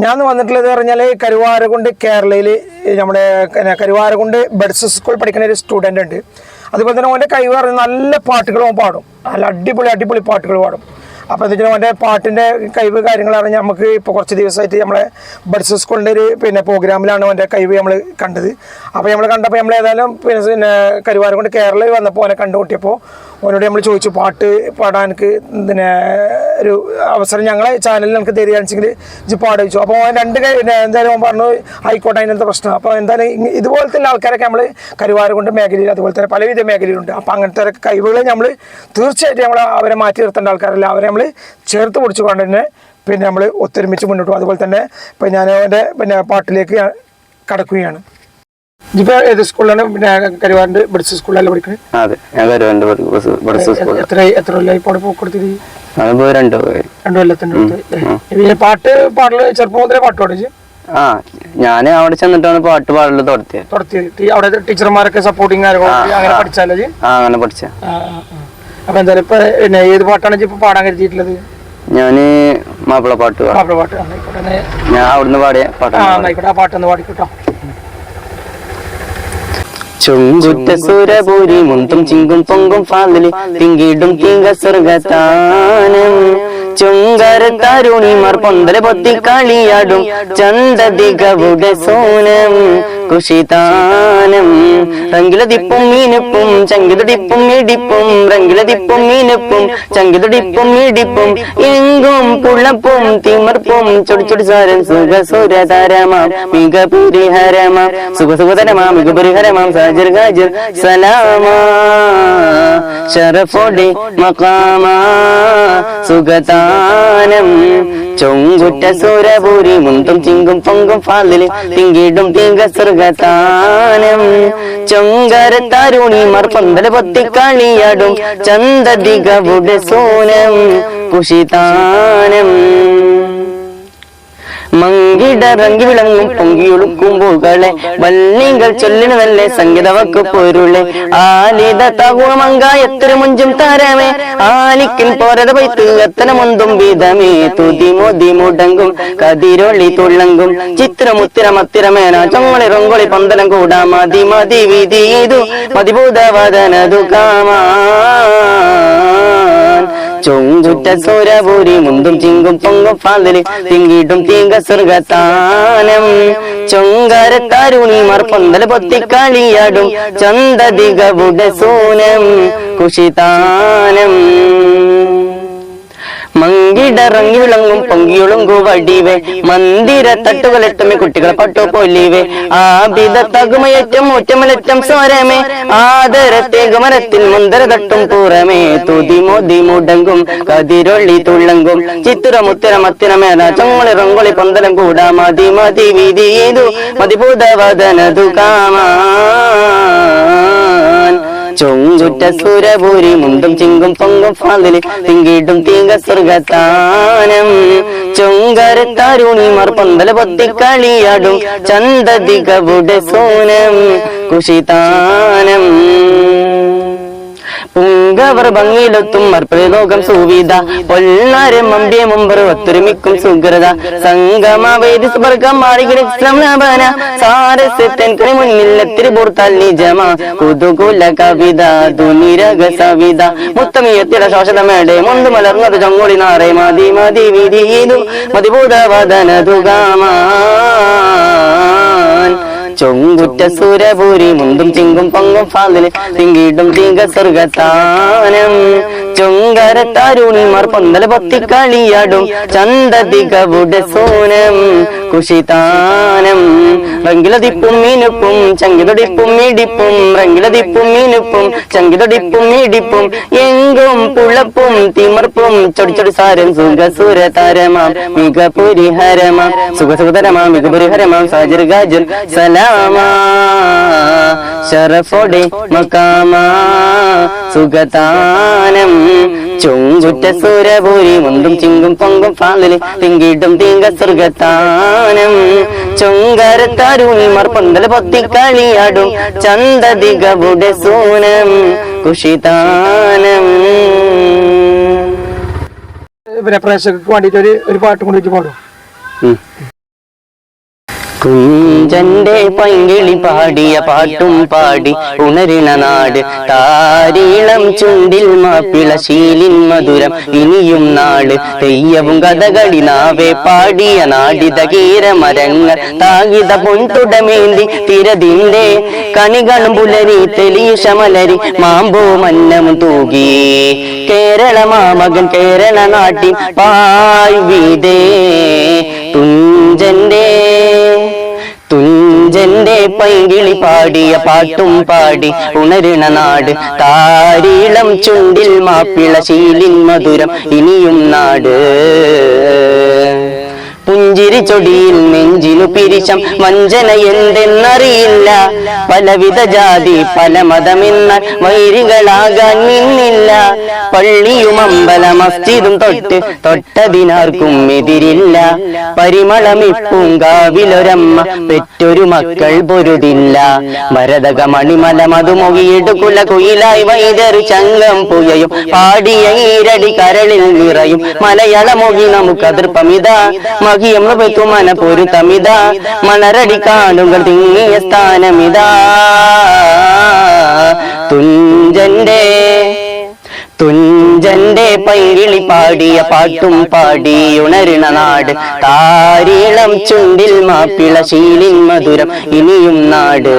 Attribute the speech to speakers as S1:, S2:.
S1: ഞാൻ വന്നിട്ടുള്ളത് പറഞ്ഞാൽ കരുവാരകുണ്ട് കേരളയിൽ നമ്മുടെ കരുവാരകുണ്ട് ബഡ്സ് സ്കൂൾ പഠിക്കുന്ന ഒരു സ്റ്റുഡന്റ് ഉണ്ട്. അതുപോലെ തന്നെ ഓന്റെ കഴിവ് പറഞ്ഞാൽ നല്ല പാട്ടുകൾ അവൻ പാടും. നല്ല അടിപൊളി അടിപൊളി പാട്ടുകൾ പാടും. അപ്പോൾ എന്താ വെച്ചാൽ അവന്റെ പാട്ടിന്റെ കഴിവ് കാര്യങ്ങളാണ് നമുക്ക് ഇപ്പോൾ കുറച്ച് ദിവസമായിട്ട് നമ്മളെ ബഡ്സ് സ്കൂളിന്റെ ഒരു പിന്നെ പ്രോഗ്രാമിലാണ് അവന്റെ കഴിവ് നമ്മൾ കണ്ടത്. അപ്പോൾ നമ്മൾ കണ്ടപ്പോൾ നമ്മൾ ഏതായാലും പിന്നെ പിന്നെ കരുവാരകുണ്ട് കേരളയിൽ വന്നപ്പോൾ അവനെ കണ്ടുകൂട്ടിയപ്പോൾ അവനോട് നമ്മൾ ചോദിച്ചു പാട്ട് പാടാൻ എനിക്ക് പിന്നെ ഒരു അവസരം ഞങ്ങളെ ചാനലിൽ നമുക്ക് തരികയാണെന്നുവെച്ചെങ്കിൽ ഇജ്ജ് പാടിച്ചു അപ്പോൾ അവൻ രണ്ട് എന്തായാലും അവൻ പറഞ്ഞു ആയിക്കോട്ടെ അതിനകത്ത് പ്രശ്നം? അപ്പോൾ എന്തായാലും ഇതുപോലത്തെ ആൾക്കാരൊക്കെ നമ്മൾ കരുവാരം കൊണ്ട് മേഖലയിൽ അതുപോലെ തന്നെ പലവിധ മേഖലയിലുണ്ട്. അപ്പോൾ അങ്ങനത്തെ കഴിവുകൾ നമ്മൾ തീർച്ചയായിട്ടും നമ്മൾ അവരെ മാറ്റി നിർത്തേണ്ട ആൾക്കാരല്ല. അവരെ നമ്മൾ ചേർത്ത് പിടിച്ചുകൊണ്ട് തന്നെ പിന്നെ നമ്മൾ ഒത്തൊരുമിച്ച് മുന്നോട്ട് അതുപോലെ തന്നെ ഇപ്പം ഞാൻ അവന്റെ പിന്നെ പാട്ടിലേക്ക് കടക്കുകയാണ്. ഇപ്പോൾ ഏത് സ്കൂളിലാണ് പിന്നെ കരുവാറിന്റെ ബഡ്സ് സ്കൂളിലല്ല പഠിക്കുന്നത്
S2: അതെ. ഞാൻ കരുവന്റെ ബഡ്സ് സ്കൂളിൽ
S1: എത്ര എത്ര കൊല്ലമായി ഇപ്പോൾ അവിടെ കൊടുത്തിട്ട്?
S2: അതിപ്പോ രണ്ടു പോയി
S1: രണ്ടു കൊല്ലത്തിന്റെ അടുത്ത്. പാട്ട് പാടൽ ചെറുപ്പം മുതലേ പാട്ട് പാടിച്ച്
S2: ആ ഞാൻ അവിടെ ചെന്നിട്ടാണ് പാട്ട് പാടൽ തുടത്തിയത്
S1: തുടത്തി അവിടെ ടീച്ചർമാരൊക്കെ സപ്പോർട്ടിങ് അങ്ങനെ പഠിച്ചാലേ
S2: ആ അങ്ങനെ പഠിച്ച.
S1: അപ്പൊ എന്തായാലും ഇപ്പൊ ഏത് പാട്ടാണ് ഇപ്പൊ പാടാൻ കരുതിയിട്ടുള്ളത്?
S2: ഞാൻ മാപ്പിള പാട്ട് പാടും.
S1: മാപ്പിള പാട്ട്.
S2: ഞാൻ അവിടുന്ന് പാടിയ
S1: ആയിക്കോട്ടെ. ആ പാട്ടൊന്ന് പാടിക്കോട്ടോ.
S2: ചുങ്കുറ്റ സുരപൂരി മുന്തും ചിങ്കും പൊങ്കും ഫാലിൽ തിങ്കിടും തിങ്ക സ്വർഗത്താനം ചുങ്കര തരുണിമാർ പൊന്തല പൊത്തി കളിയാടും ചന്തതികവുടെ സോനം. കുഷിതാനം റങ്കിലതിപ്പും മീനപ്പും ചങ്കിതുടിപ്പും ഇടിപ്പും റങ്കിലതിപ്പും മീനപ്പും ചങ്കിതുടിപ്പും ഇടിപ്പും. ഇങ്ങും പുള്ളപ്പും തിമർപ്പും ചൊടി ചൊടി സാരൻ സുഖ സുരതരമാം മിക പരിഹരമാം സുഖ സുഖതരമാം മിക പരിഹരമാം സാജർ ഗാജർ സലാമാ. മക്കാമാ സുഖതാനം ചൊങ്കുറ്റ സൂരപൂരി മുന്തും ചിങ്കും പൊങ്കും ഫാലിൽ തിങ്കിടും തിങ്ക സ്വർഗതാനം. ചൊങ്കര തരുണിമാർ പന്തല പൊത്തി കളിയാടും ചന്തതികവുടെ സോനം കുഷിതാനം മങ്കിടറങ്ങി വിളങ്ങും പൊങ്കിയൊളുക്കും പൂകളെ വല്ലികൾ ചൊല്ലിനതല്ലേ സംഗീതവക്ക് പൊരുളെ. ആലിത തകുമങ്ക എത്ര മുഞ്ചും താരമേ. ആലിക്കിൻ പോരത പൈത്ത് എത്ര മുന്തും വിധമേ തുതി മോതി മുടങ്കും കതിരൊളി തുള്ളങ്കും ചിത്രമുത്തിരമത്തിരമേന. ചൊങ്ങളി റൊങ്കൊളി പന്തലം കൂടാ മതി മതി വിധി ഇതു മതിഭൂതവദനതു കാമാൻ ചൊങ്കുറ്റ സൂരപൂരി മുന്തും ചിങ്കും പൊങ്കും ഫാലിൽ തിങ്കിട്ടും തീങ്ക സ്വർഗത്താനം. ചൊങ്കര തരുണിമാർ പൊന്തല പൊത്തി കളിയാടും ചന്തതികവുടെ സൂനം കുഷിതാനം മങ്കിടറങ്ങി വിളങ്ങും പൊങ്കിയൊളുങ്കു വടിവേ. മന്ദിര തട്ടുകളെട്ടുമേ കുട്ടികളെ പട്ടു പൊലിവേ. ആബിത തകുമയറ്റം ഒറ്റമലറ്റം സ്വരമേ. ആദരത്തെ ഗമനത്തിൽ മുന്തര തട്ടും പുറമേ. തുതി മോതി മുടങ്ങും കതിരൊള്ളി തുള്ളങ്കും. ചിത്തിര മുത്തിര മത്തിര മേല ചൊങ്ങളി റൊങ്കൊളി പന്തലം കൂടാ. മതി മതി വിധി ഇതു മതിഭൂതവദനതു കാമാൻ ചൊങ്കുറ്റ സുരപൂരി മുണ്ടും ചിങ്കും പൊങ്കും ഫാലിൽ തിങ്കിടും തീങ്ക സ്വർഗത്താനം ചൊങ്കര തരുണിമാർ പന്തല പൊത്തി കളിയാടും ചന്തതികവുടെ സോനം കുഷിതാനം പുങ്കവർ ഭംഗിയിലെത്തും മർപ്രലോകം സുവിത പൊല്ലാരെ മമ്പിയ മുമ്പർ ഒത്തൊരുമിക്കും സുഗ്രത. സംഗമ വേദി സ്വർഗം മാറികിടന സാരസ്യത്തൻ കണി മുന്നിലെത്തിരി പൂർത്താൽ നിജമ. കുതുകുല കവിത ദുനിരക സവിത മുത്തമിയത്തിട ശോഷതമേടെ. മുന്ത് മലർന്നത് ചൊങ്ങോടി നാറെ മതി മതി വിരിയിലു മതിഭൂതവദന കാമാൻ ചൊങ്കുറ്റ സൂര്യപൂരി മുന്തും ചിങ്കും പൊങ്കും ഫാലിൽ തിങ്കിടും തീങ്ക സ്വർഗത്താനം ചൊങ്കര തരുണിമാർ പൊന്തല പൊത്തി കളിയാടും. ചന്തതികവുടെ സോനം കുഷിതാനം റങ്കിലതിപ്പും മീനുപ്പും ചങ്കിതൊടിപ്പും ഇടിപ്പും റങ്കിലതിപ്പും മീനുപ്പും ചങ്കിതൊടിപ്പും ഇടിപ്പും എങ്കും പുളപ്പും തിമർപ്പും ചൊടിച്ചൊടി ചൊടി സാരം സുഖസുര താരമാ മിക പുരിഹരമാം സുഖ സുഖതരമാം മിക പുരിഹരമാം സാജർ ഗാജർ സലാമാ ഷറഫോടെ മക്കാമാ. സുഖതാനം ചൊങ്കുറ്റ സുരപുരി മുണ്ടും ചിങ്കും പൊങ്കും പാലിൽ തിങ്കിടും തീങ്ക സ്വർഗത്താനം ചൊങ്കര പൊന്തൽ പന്തല പൊത്തി കളിയാടും ചന്തതികവുടെ സൂനം. കുഷിതാനം
S1: പിന്നെ പ്രേക്ഷകർക്ക് വേണ്ടിയിട്ട് ഒരു ഒരു പാട്ട് കൊണ്ടിട്ട് പാടും.
S2: കുഞ്ചന്റെ പൈങ്കിളി പാടിയ പാട്ടും പാടി ഉണരിണ നാട്. താരീളം ചുണ്ടിൽ മാപ്പിള ശീലിൻ മധുരം. ഇനിയും നാട്. തെയ്യവും കഥകളി നാവേ പാടിയ നാടിത കീരമരങ്ങൾ താകിത പൊൻതുടമേന്തി തിരതിന്റെ കണികളും പുലരി തെലീശമലരി മാമ്പോ മന്നമും തൂകി. കേരള മാമകൻ കേരള നാട്ടിൽ പായ് വിതേ. തുഞ്ചന്റെ തുഞ്ചന്റെ പൈകിളി പാടിയ പാട്ടും പാടി ഉണരണ നാട്. താരീളം ചുണ്ടിൽ മാപ്പിള ശീലിൻ മധുരം ഇനിയും നാട്. പുഞ്ചിരി ചൊടിയിൽ നെഞ്ചിനു പിരിശം. വഞ്ചന എന്തെന്നറിയില്ല. പലവിധ ജാതി പല മതമെന്ന വൈരികളാകാൻ നിന്നില്ല. പള്ളിയും അമ്പല മസ്ജിദും തൊട്ട് തൊട്ടതിനാർക്കും എതിരില്ല. പരിമളമിപ്പും കാവിലൊരമ്മ പെറ്റൊരു മക്കൾ പൊരുതില്ല. ഭരതക മണിമല മധുമൊഴിയിടു കുല കുയിലായി വൈദ്യർ ചങ്കം പുയയും പാടിയ ഈരടി കരളിൽ നിറയും. മലയാള മൊഴി നമുക്കതിർപ്പമിതാ മകിയം വെത്തുമന പൊരുത്തമിതാ മണരടി കാടുകൾ തിങ്ങിയ സ്ഥാനമിതാ. തുഞ്ചന്റെ തുഞ്ചന്റെ പൈകിളി പാടിയ പാട്ടും പാടി ഉണരുന്ന നാട്. താരീളം ചുണ്ടിൽ മാപ്പിള ശീലിൻ മധുരം ഇനിയും നാട്.